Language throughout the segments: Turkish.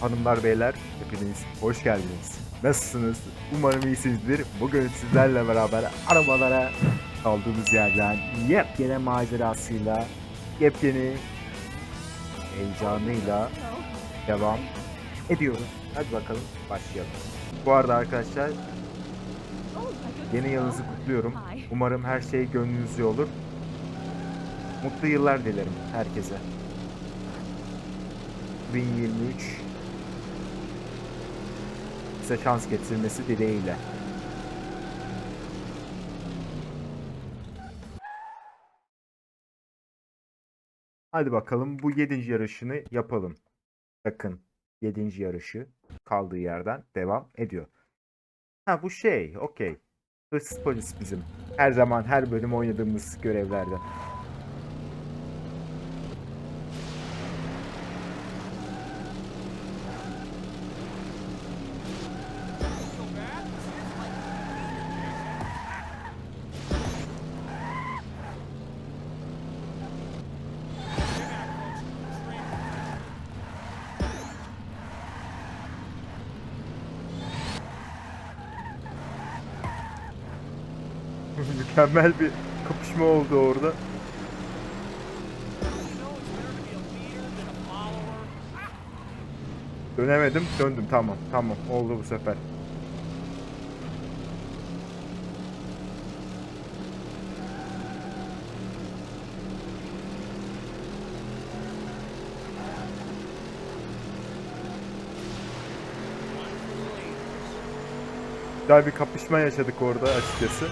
Hanımlar beyler hepiniz hoş geldiniz. Nasılsınız? Umarım iyisinizdir. Bugün sizlerle beraber arabalara kaldığımız yerden yepyeni macerasıyla, yepyeni heyecanıyla devam ediyoruz. Hadi bakalım başlayalım. Bu arada arkadaşlar yeni yılınızı kutluyorum. Umarım her şey gönlünüzce olur. Mutlu yıllar dilerim herkese. 2023 size şans getirmesi dileğiyle. Hadi bakalım bu 7. yarışını yapalım. Bakın 7. yarışı kaldığı yerden devam ediyor. Ha bu şey okey. Hırsız polis bizim. Her zaman her bölüm oynadığımız görevlerden. Mükemmel bir kapışma oldu orada. Dönemedim, döndüm. Tamam, tamam. Oldu bu sefer. Güzel bir kapışma yaşadık orada açıkçası.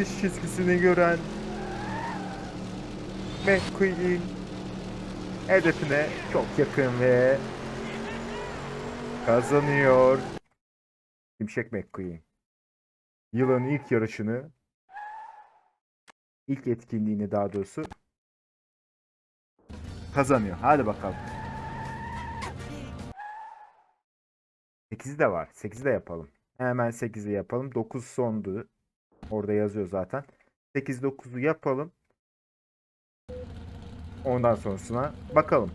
Bitiş çizgisini gören McQueen hedefine çok yakın ve kazanıyor. Şimşek McQueen. Yılın ilk yarışını ilk etkinliğini daha doğrusu kazanıyor. Hadi bakalım. 8'i de var. 8'i de yapalım. Hemen 8'i yapalım. 9 sondu. Orada yazıyor zaten. 8-9'u yapalım. Ondan sonrasına bakalım.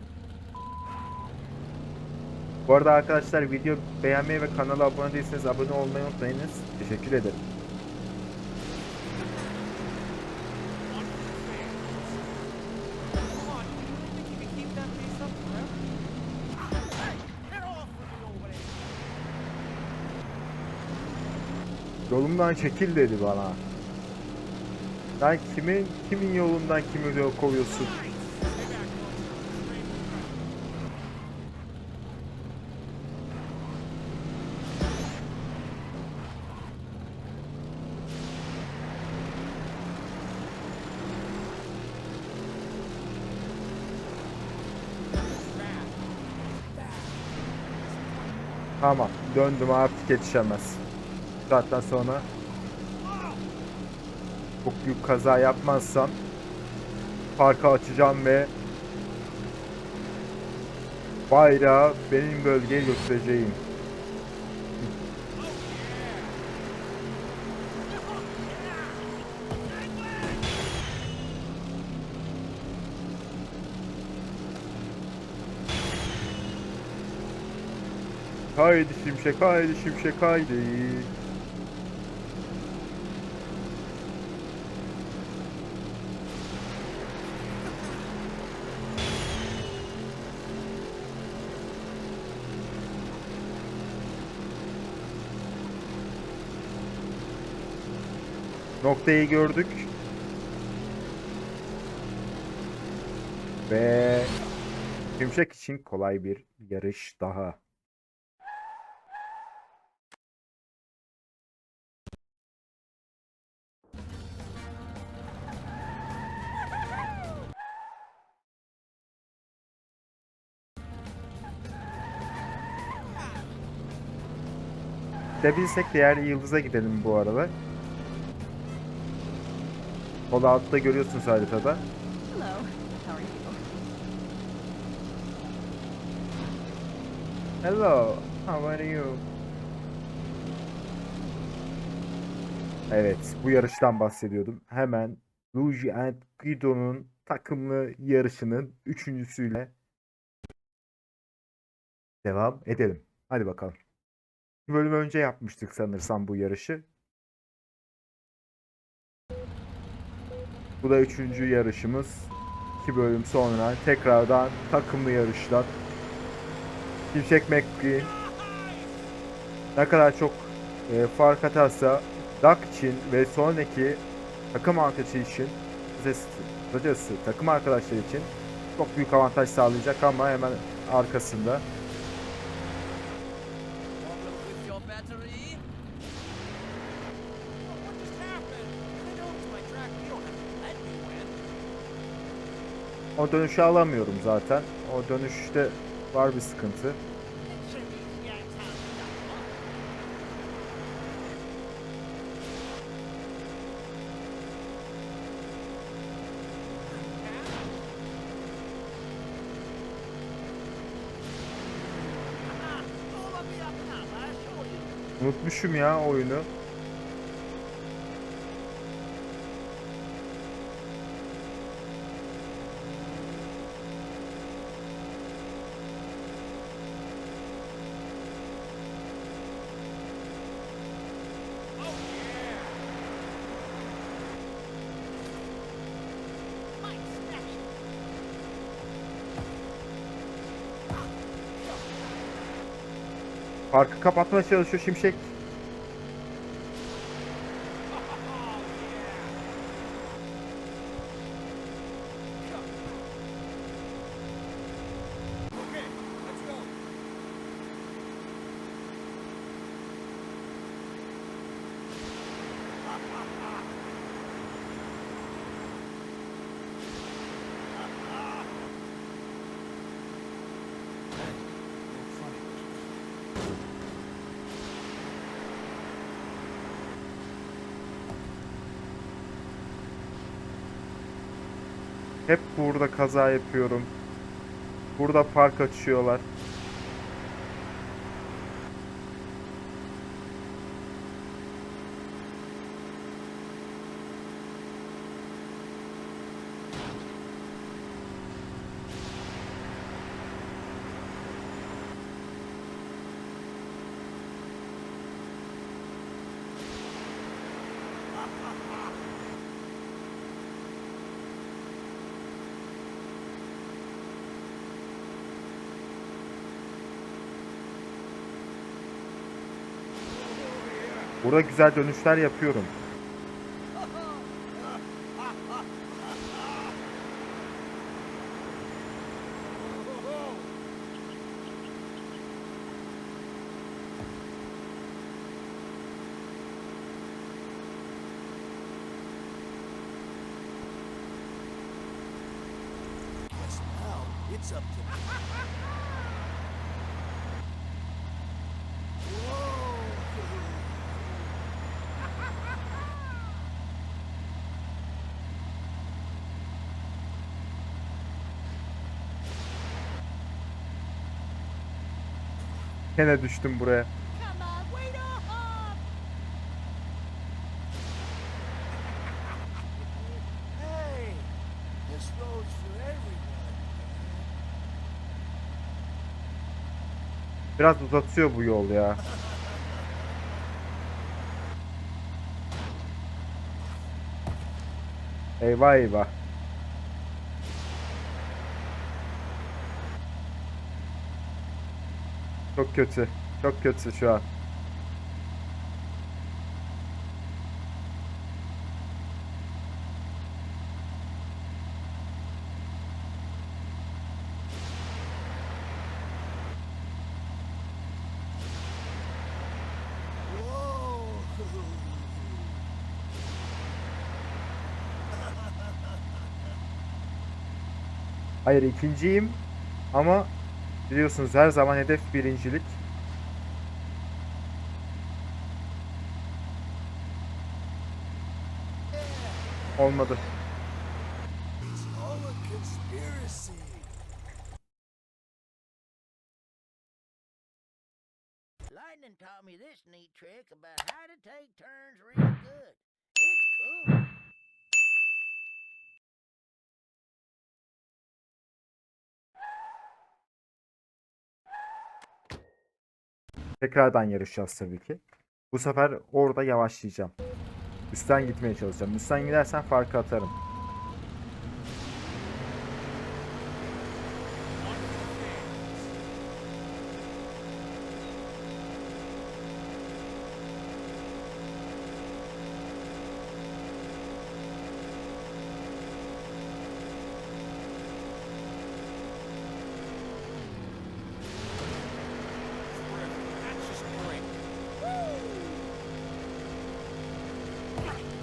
Bu arada arkadaşlar video beğenmeyi ve kanala abone değilseniz abone olmayı unutmayınız. Teşekkür ederim. Yolumdan çekil dedi bana. Sen kimin kimin yolundan kimi yol kovuyorsun? Tamam döndüm artık yetişemez. Saatten sonra çok büyük kaza yapmazsam parka açacağım ve bayrağı benim bölgeye götüreceğim. Haydi şimşek haydi şimşek haydi. Noktayı gördük. Ve Şimşek için kolay bir yarış daha. Gidebilsek diğer yıldıza gidelim bu arada. Sol altta görüyorsunuz haritada. Hello. How are you? Hello, how are you? Evet, bu yarıştan bahsediyordum. Hemen Luigi and Guido'nun takımlı yarışının üçüncüsüyle devam edelim. Hadi bakalım. Bir bölüm önce yapmıştık sanırsam bu yarışı. Bu da üçüncü yarışımız. İki bölüm sonra tekrardan takımlı yarışlar. Şimşek McQueen ne kadar çok e, fark atarsa Duck için ve sonraki takım arkadaşı için kısacası- takım arkadaşları için çok büyük avantaj sağlayacak ama hemen arkasında o dönüşü alamıyorum zaten. O dönüşte var bir sıkıntı. Unutmuşum ya oyunu. Farkı kapatmaya çalışıyor Şimşek. Burada kaza yapıyorum. Burada park açıyorlar. Burada güzel dönüşler yapıyorum. İt's up to me. Gene düştüm buraya. Biraz uzatıyor bu yol ya. Eyvah eyvah. Çok kötü. Çok kötü şu an. Hayır ikinciyim ama biliyorsunuz her zaman hedef birincilik. Olmadı. Lightning taught me this neat trick about how to take turns real good. It's cool. Tekrardan yarışacağız tabii ki. Bu sefer orada yavaşlayacağım. Üstten gitmeye çalışacağım. Üstten gidersen farkı atarım.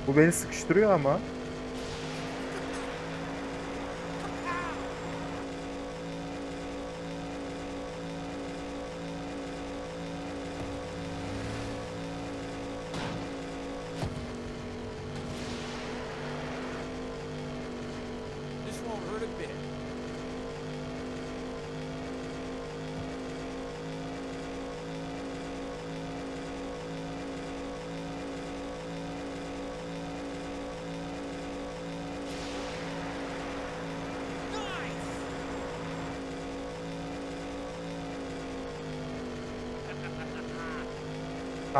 Bu beni sıkıştırıyor ama.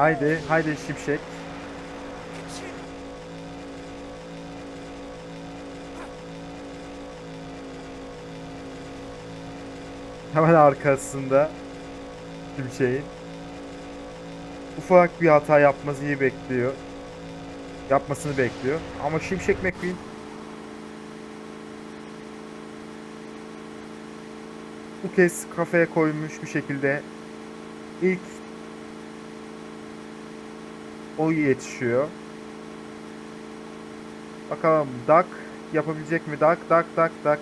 Haydi, haydi şimşek. Hemen arkasında şimşeğin. Ufak bir hata yapmasını bekliyor. Yapmasını bekliyor. Ama Şimşek McQueen bu kez kafaya koymuş bir şekilde ilk o yetişiyor. Bakalım Duck yapabilecek mi? Duck, Duck, Duck, Duck.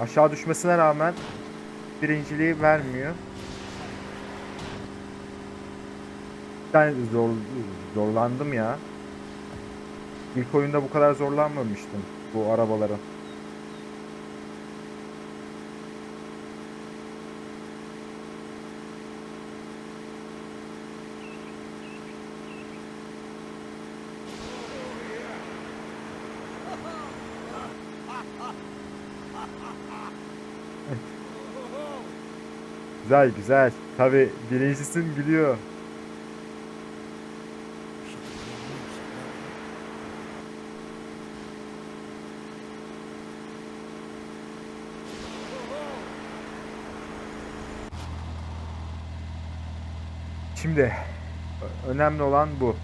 Aşağı düşmesine rağmen birinciliği vermiyor. Ben zor, zorlandım ya. İlk oyunda bu kadar zorlanmamıştım bu arabalara. Güzel güzel. Tabi birincisin biliyor. Şimdi önemli olan bu.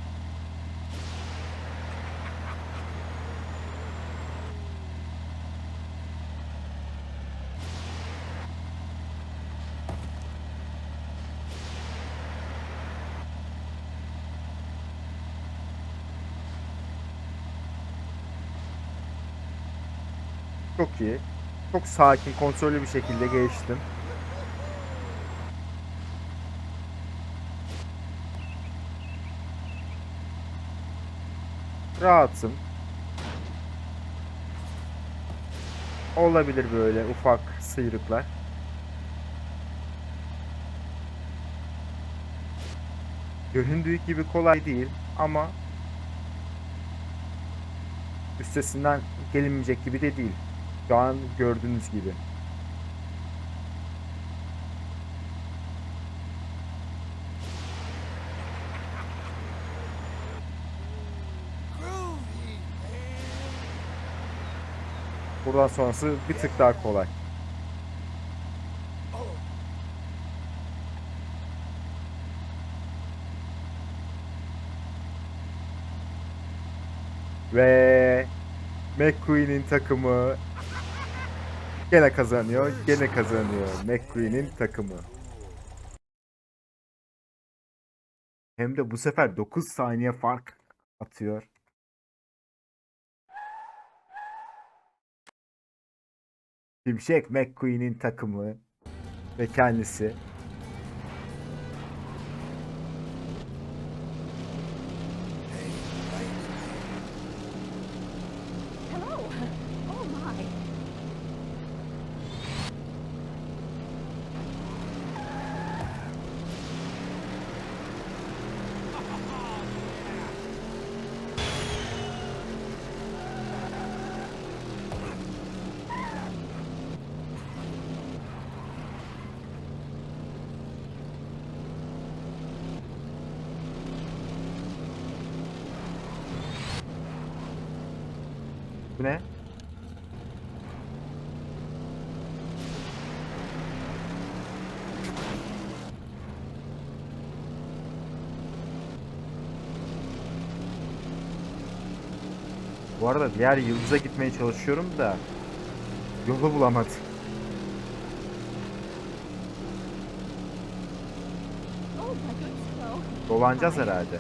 Çok iyi. Çok sakin, kontrollü bir şekilde geçtim. Rahatım. Olabilir böyle ufak sıyrıklar. Göründüğü gibi kolay değil ama üstesinden gelinmeyecek gibi de değil. Şu an gördüğünüz gibi. Buradan sonrası bir tık daha kolay. Ve McQueen'in takımı gene kazanıyor. Gene kazanıyor. McQueen'in takımı. Hem de bu sefer 9 saniye fark atıyor. Şimşek McQueen'in takımı ve kendisi Bu arada diğer yıldıza gitmeye çalışıyorum da yolu bulamadım. Oh. Dolanacağız herhalde.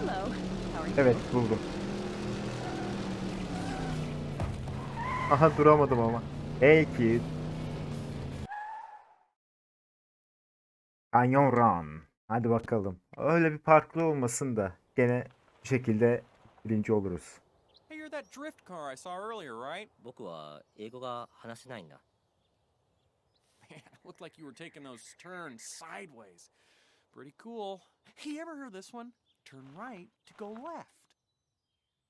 Hello. How are you? Evet buldum. Aha duramadım ama. Hey kid. Canyon Run. Hadi bakalım. Öyle bir farklı olmasın da gene bir şekilde birinci oluruz. Hey, you're that drift car I saw earlier, right? 僕は英語が話せないんだ Man, it looked like you were taking those turns sideways. Pretty cool. Hey, you ever heard this one? Turn right to go left.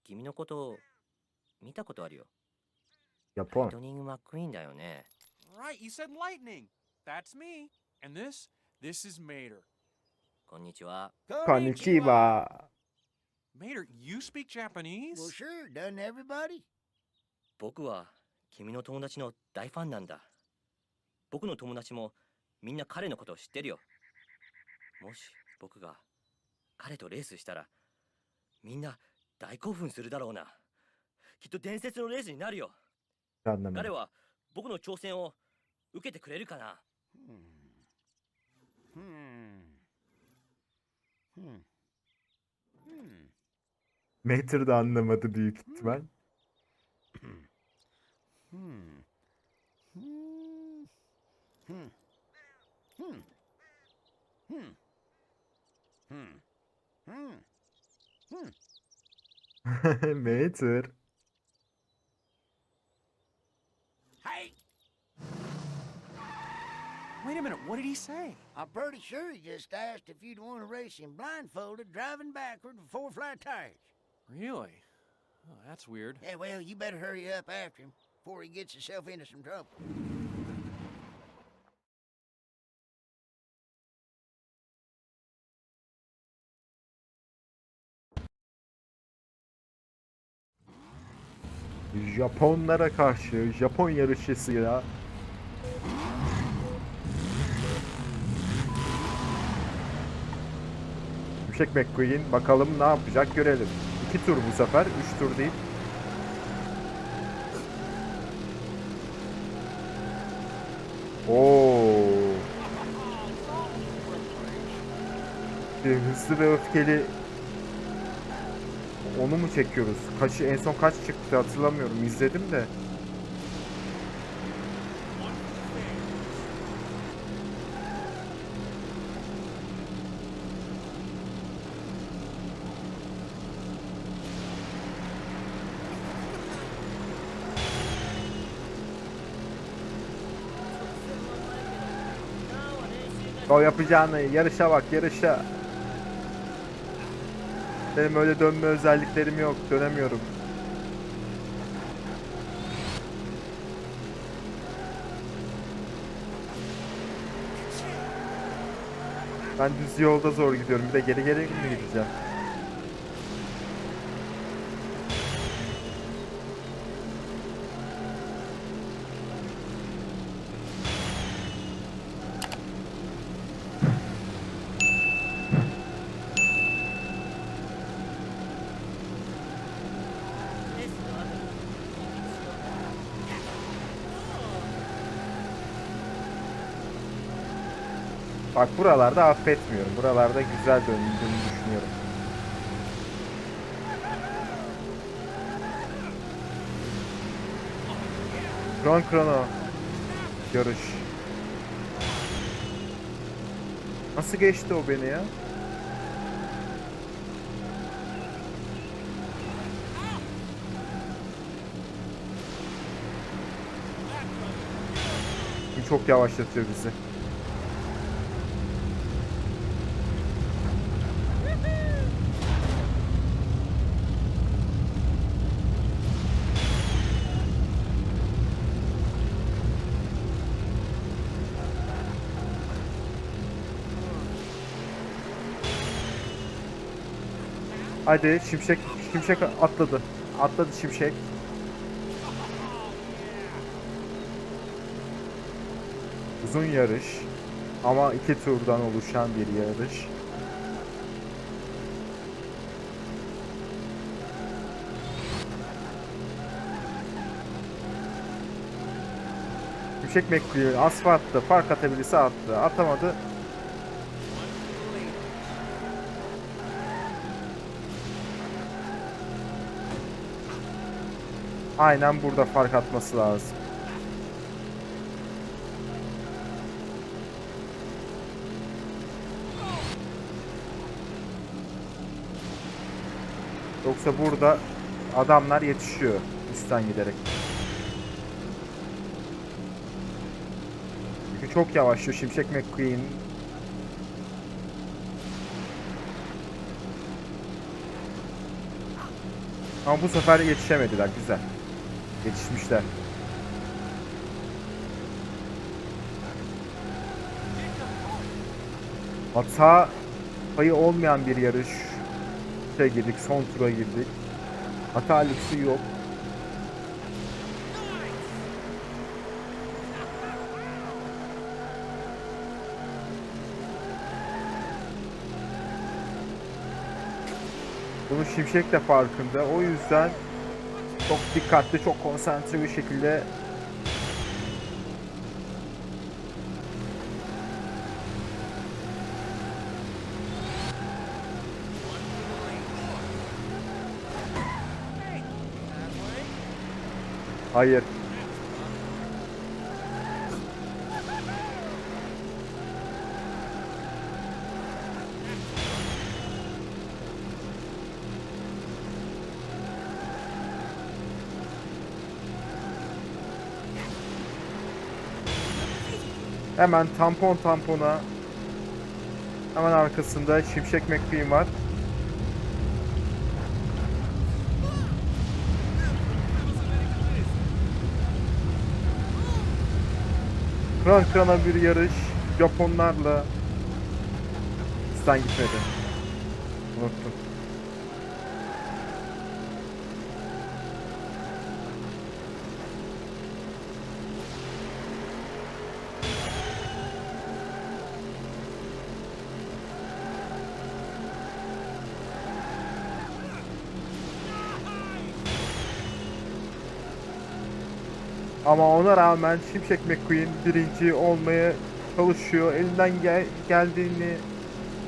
君のこと見たことあるよライ.トニング・マックイーンだよね Right, you said lightning. That's me. And this, this is Mater. こんにちは Konnichiwa. Mater, you speak Japanese? Well, sure, doesn't everybody? 僕は君の友達の大ファンなんだ僕の友達もみんな彼のことを知ってるよもし僕が彼とレースしたら、みんな大興奮するだろうな。きっと伝説のレースになるよ。彼は僕の挑戦を受けてくれるかな。メイツルダンナマトビーキッチうん。Hmm. Hmm. Mater. Hey, Wait a minute, what did he say? I'm pretty sure he just asked if you'd want to race him blindfolded driving backward with four flat tires. Really? Oh, that's weird. Yeah, well, you better hurry up after him before he gets himself into some trouble. Japonlara karşı Japon yarışçısıyla Şimşek McQueen bakalım ne yapacak görelim. İki tur bu sefer, üç tur değil. Oo. Bir hızlı ve öfkeli onu mu çekiyoruz? Kaç en son kaç çıktı hatırlamıyorum. İzledim de. O yapacağını yarışa bak yarışa. Benim öyle dönme özelliklerim yok. Dönemiyorum. Ben düz yolda zor gidiyorum. Bir de geri geri mi gideceğim? Bak buralarda affetmiyorum. Buralarda güzel döndüğünü düşünüyorum. Kron krono. Yarış. Nasıl geçti o beni ya? Çok yavaşlatıyor bizi. Hadi Şimşek Şimşek atladı. Atladı Şimşek. Uzun yarış ama iki turdan oluşan bir yarış. Şimşek McQueen asfaltta fark atabilirse attı. Atamadı. Aynen burada fark atması lazım. Yoksa burada adamlar yetişiyor üstten giderek. Çünkü çok yavaşlıyor Şimşek McQueen. Ama bu sefer yetişemediler. Güzel. Yetişmişler. Hata payı olmayan bir yarış. Şey girdik, son tura girdik. Hata lüksü yok. Bunun Şimşek de farkında. O yüzden çok dikkatli, çok konsantre bir şekilde Hayır. Hemen tampon tampona hemen arkasında Şimşek McQueen var. Kran krana bir yarış Japonlarla Sen gitmedi. Unuttum. Ama ona rağmen Şimşek McQueen birinci olmaya çalışıyor. Elinden gel- geldiğini,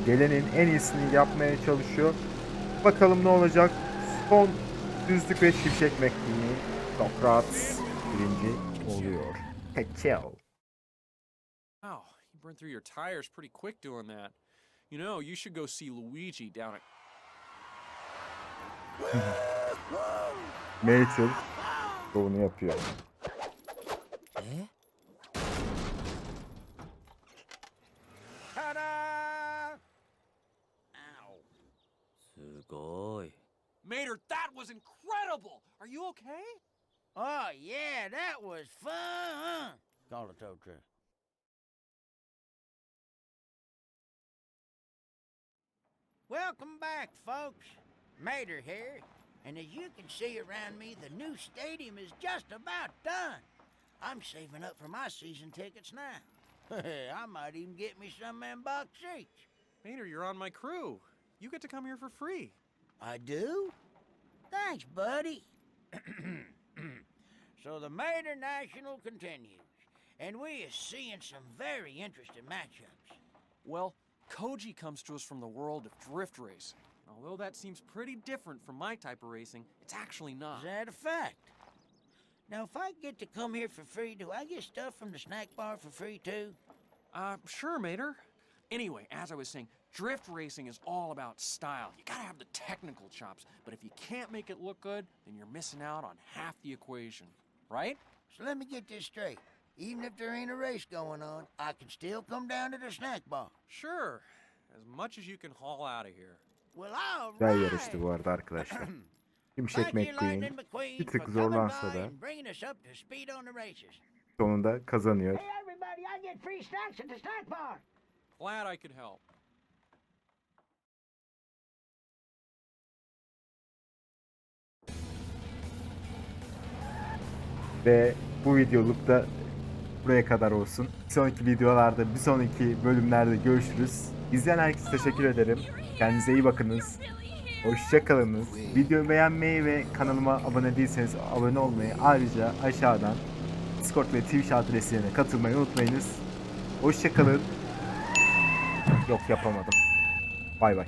gelenin en iyisini yapmaya çalışıyor. Bakalım ne olacak. Son düzlük ve Şimşek McQueen çok rahat birinci oluyor. Tekel. Wow, you burned through your tires pretty quick doing that. You know, you should go see Luigi down at. Rachel bunu yapıyor. Mater, that was incredible! Are you okay? Oh, yeah, that was fun! Call the tow truck. Welcome back, folks. Mater here. And as you can see around me, the new stadium is just about done. I'm saving up for my season tickets now. I might even get me some man box seats. Mater, you're on my crew. You get to come here for free. I do? Thanks, buddy. so the Mater National continues, and we are seeing some very interesting matchups. Well, Koji comes to us from the world of drift racing. Although that seems pretty different from my type of racing, it's actually not. Is that a fact? Now, if I get to come here for free, do I get stuff from the snack bar for free too? Uh, sure, Mater. Anyway, as I was saying, drift racing is all about style. You gotta have the technical chops, but if you can't make it look good, then you're missing out on half the equation, right? So let me get this straight. Even if there ain't a race going on, I can still come down to the snack bar. Sure, as much as you can haul out of here. Well, all Güzel right. yarıştı bu arada arkadaşlar. Şimşek Thank you, McQueen Lightning McQueen, bir tık for coming zorlansa by da and bringing us up to speed on the races. sonunda kazanıyor. Hey, everybody, I get free snacks at the snack bar. Glad I could help. Ve bu videoluk da buraya kadar olsun. Bir sonraki videolarda, bir sonraki bölümlerde görüşürüz. İzleyen herkese teşekkür ederim. Kendinize iyi bakınız. Hoşçakalınız. Videoyu beğenmeyi ve kanalıma abone değilseniz abone olmayı ayrıca aşağıdan Discord ve Twitch adreslerine katılmayı unutmayınız. Hoşçakalın. Yok yapamadım. Bay bay.